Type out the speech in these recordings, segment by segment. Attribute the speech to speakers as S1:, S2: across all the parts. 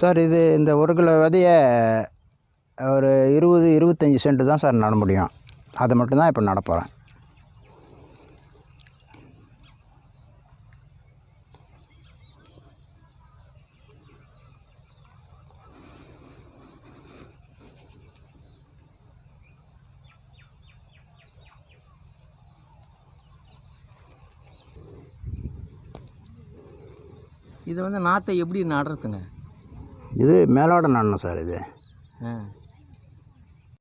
S1: Sir இது இந்த ஒரு கிலோ விதையை ஒரு இருபது இருபத்தஞ்சி சென்ட் தான் சார் நட முடியும். அதை மட்டும்தான் இப்போ நட போகிறேன்
S2: வந்து நாற்றை எப்படி நடுறதுங்க?
S1: இது மேலோட நடணும் சார் இது.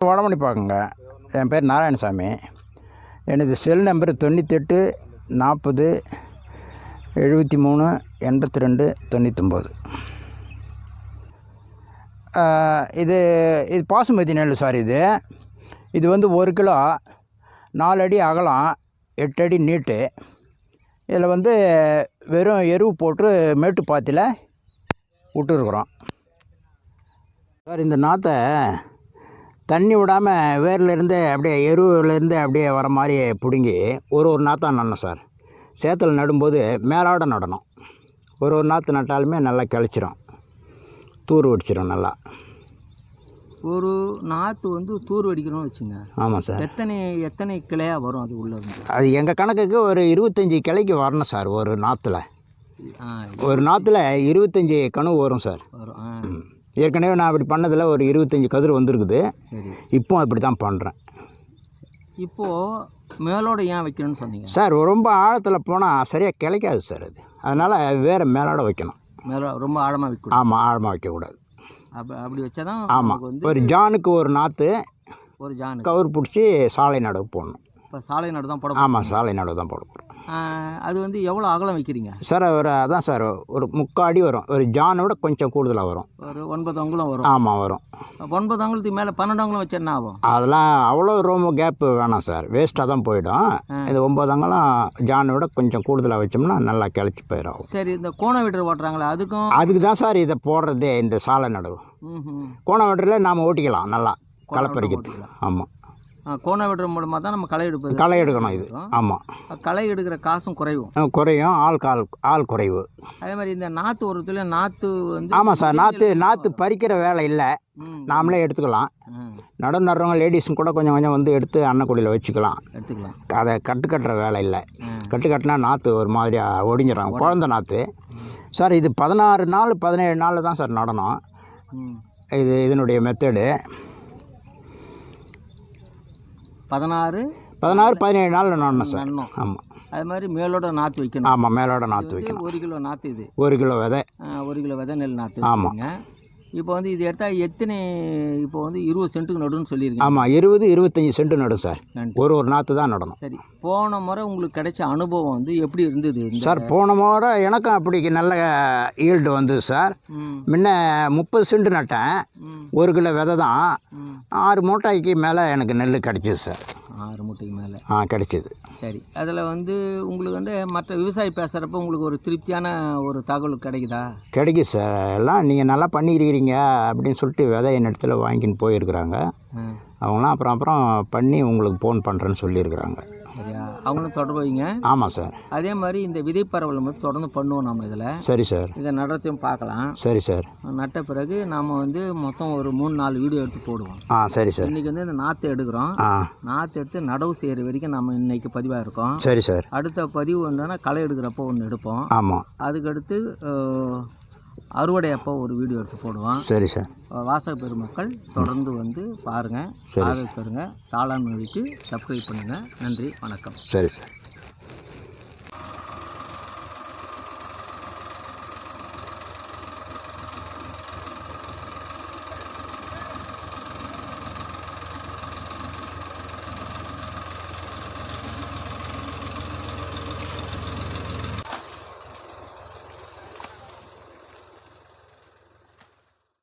S1: வடமணி பார்க்குங்க என் பேர் நாராயணசாமி. எனது செல் நம்பர் தொண்ணூத்தெட்டு நாற்பது எழுபத்தி மூணு எண்பத்தி ரெண்டு தொண்ணூத்தொம்பது இது இது பாசுமதி நெல் சார் இது. இது வந்து ஒரு கிலோ நாலு அடி அகலம் எட்டு அடி நீட்டு. இதில் வந்து வெறும் எருவு போட்டு மேட்டு பாத்தியில் விட்டுருக்குறோம். சார் இந்த நாற்றை தண்ணி விடாமல் வேர்லேருந்து அப்படியே எருவுலேருந்து அப்படியே வர மாதிரி பிடுங்கி ஒரு ஒரு நாற்றா நடணும் சார். சேத்துல நடும்போது மேலாட நடணும். ஒரு ஒரு நாற்று நட்டாலுமே நல்லா கிளச்சிரும். தூர் வடிச்சிரும் நல்லா.
S2: ஒரு நாற்று வந்து தூர் வடிக்கணும்னு வச்சுங்க.
S1: ஆமாம் சார்.
S2: எத்தனை எத்தனை கிளையாக வரும் அது உள்ள
S1: அது எங்கள் கணக்குக்கு ஒரு இருபத்தஞ்சி கிளைக்கு வரணும் சார் ஒரு நாற்றுல ஒரு நாற்றுல இருபத்தஞ்சி கனவு வரும் சார்.
S2: வரும் ஆ.
S1: ஏற்கனவே நான் அப்படி பண்ணதில் ஒரு இருபத்தஞ்சி கதிர் வந்திருக்குது. இப்போ அப்படி தான் பண்ணுறேன்
S2: இப்போது மேலோட ஏன் வைக்கணும்னு சொன்னீங்க?
S1: சார் ரொம்ப ஆழத்தில் போனால் சரியாக கிடைக்காது சார் அது. அதனால் வேறு மேலோட வைக்கணும்.
S2: மேலோ ரொம்ப ஆழமாக வைக்கணும்
S1: ஆமாம் ஆழமாக வைக்கக்கூடாது.
S2: அப்போ அப்படி வச்சா தான்
S1: ஆமாம் ஒரு ஜானுக்கு ஒரு நாற்று
S2: ஒரு ஜானு.
S1: கவர் பிடிச்சி சாலை நடவு போடணும்.
S2: இப்போ சாலை நடு தான் போட
S1: ஆமாம் சாலை நடவு தான் போட போகிறோம்
S2: அது வந்து எவ்வளோ அகலம் வைக்கிறீங்க?
S1: சார் ஒரு அதான் சார் ஒரு முக்காடி வரும். ஒரு ஜானோட கொஞ்சம் கூடுதலாக வரும்.
S2: ஒரு ஒன்பது அங்குலம் வரும்.
S1: ஆமாம் வரும்.
S2: ஒன்பது அங்குலத்துக்கு மேலே பன்னெண்டு அங்குலம் வச்சா என்ன ஆகும்?
S1: அதெல்லாம் அவ்வளோ ரொம்ப கேப்பு வேணாம் சார். வேஸ்ட்டாக தான் போயிடும். இது ஒம்பதாங்கலாம் ஜானோட கொஞ்சம் கூடுதலாக வச்சோம்னா நல்லா கிளச்சி போயிடும்.
S2: சரி இந்த கோண விடுற ஓட்டுறாங்களே அதுக்கும்
S1: அதுக்கு தான் சார் இதை போடுறதே இந்த சாலை நடவு
S2: ம்ஹும்.
S1: கோணவற்றில் நாம் ஓட்டிக்கலாம் நல்லா களை பறிக்கிறது ஆமாம்
S2: கோண விடுற மூலமாக தான் நம்ம களை எடுப்பது.
S1: களை எடுக்கணும் இது. ஆமாம்
S2: களை எடுக்கிற காசும் குறையும்.
S1: அஹ் குறையும். ஆள் கால் ஆள் குறைவு.
S2: அதே மாதிரி இந்த நாற்று உரத்துல நாற்று வந்து
S1: ஆமாம் சார் நாற்று நாற்று பறிக்கிற வேலை இல்லை. நாமளே எடுத்துக்கலாம். நடு நடுறவங்க லேடிஸும் கூட கொஞ்சம் கொஞ்சம் வந்து எடுத்து அன்னக்குடியில் வச்சுக்கலாம்.
S2: எடுத்துக்கலாம்.
S1: அதை கட்டு கட்டுற வேலை இல்லை. கட்டு கட்டினா நாற்று ஒரு மாதிரியாக ஒடிஞ்சிடும் குழந்த நாற்று சார் இது பதினாறு நாள் பதினேழு நாள் தான் சார் நடனம். இது இதனுடைய மெத்தடு
S2: பதினாறு
S1: பதினாறு பதினேழு நாள் நடணும் சார்
S2: நடணும்.
S1: ஆமாம்
S2: அது மாதிரி மேலோட நாற்று வைக்கணும்.
S1: ஆமாம் மேலோட நாற்று வைக்கணும்.
S2: ஒரு கிலோ நாற்று இது.
S1: ஒரு கிலோ விதை.
S2: ஒரு கிலோ விதை நெல் நாற்று
S1: ஆமாம்.
S2: இப்போ வந்து இது எடுத்தால் எத்தனை இப்போ வந்து இருபது சென்ட்டுக்கு நடுன்னு சொல்லியிருக்கேன்
S1: ஆமாம் இருபது இருபத்தஞ்சி சென்ட் நடும் சார். ஒரு ஒரு நாற்று தான் நடணும்.
S2: சரி போன முறை உங்களுக்கு கிடைச்ச அனுபவம் வந்து எப்படி இருந்தது
S1: சார் போன முறை எனக்கும் அப்படி நல்ல ஈல்டு வந்தது சார். முன்ன முப்பது சென்ட் நட்டேன். ஒரு கிலோ விதை தான். ஆறு மூட்டைக்கு மேலே எனக்கு நெல் கிடச்சிது சார்.
S2: ஆறு மூட்டைக்கு மேலே.
S1: ஆ கிடச்சிது.
S2: சரி. அதில் வந்து உங்களுக்கு வந்து மற்ற விவசாயி பேசுகிறப்ப உங்களுக்கு ஒரு திருப்தியான ஒரு தகவல் கிடைக்குதா?
S1: கிடைக்குது சார். எல்லாம் நீங்கள் நல்லா பண்ணிக்கிறீங்க அப்படின்னு சொல்லிட்டு விதை என் இடத்துல வாங்கின்னு போயிருக்கிறாங்க. அவங்களாம் அப்புறம் அப்புறம் பண்ணி உங்களுக்கு ஃபோன் பண்ணுறேன்னு சொல்லியிருக்கிறாங்க.
S2: சரியா? அவங்களும் தொடர்பு வைங்க.
S1: ஆமாம் சார்.
S2: அதே மாதிரி இந்த விதை பரவல் வந்து தொடர்ந்து பண்ணுவோம் நம்ம இதில்.
S1: சரி சார்.
S2: இதை நடத்தையும் பார்க்கலாம்.
S1: சரி சார்.
S2: நட்ட பிறகு நாம் வந்து மொத்தம் ஒரு மூணு நாலு வீடியோ எடுத்து போடுவோம்.
S1: ஆ சரி சார்.
S2: இன்றைக்கி வந்து இந்த நாற்று எடுக்கிறோம்.
S1: ஆ.
S2: நாற்று எடுத்து நடவு செய்கிற வரைக்கும் நம்ம இன்னைக்கு பதிவாக இருக்கோம்.
S1: சரி சார்.
S2: அடுத்த பதிவு என்னன்னா களை எடுக்கிறப்போ ஒன்று எடுப்போம்.
S1: ஆமாம்
S2: அதுக்கடுத்து அறுவடை அப்போ ஒரு வீடியோ எடுத்து போடுவோம்
S1: சரி சார்.
S2: வாசக பெருமக்கள் தொடர்ந்து வந்து பாருங்கள். ஆதரவு தருங்க தாளான் மொழிக்கு சப்ஸ்கிரைப் பண்ணுங்கள் நன்றி வணக்கம்.
S1: சரி சார்.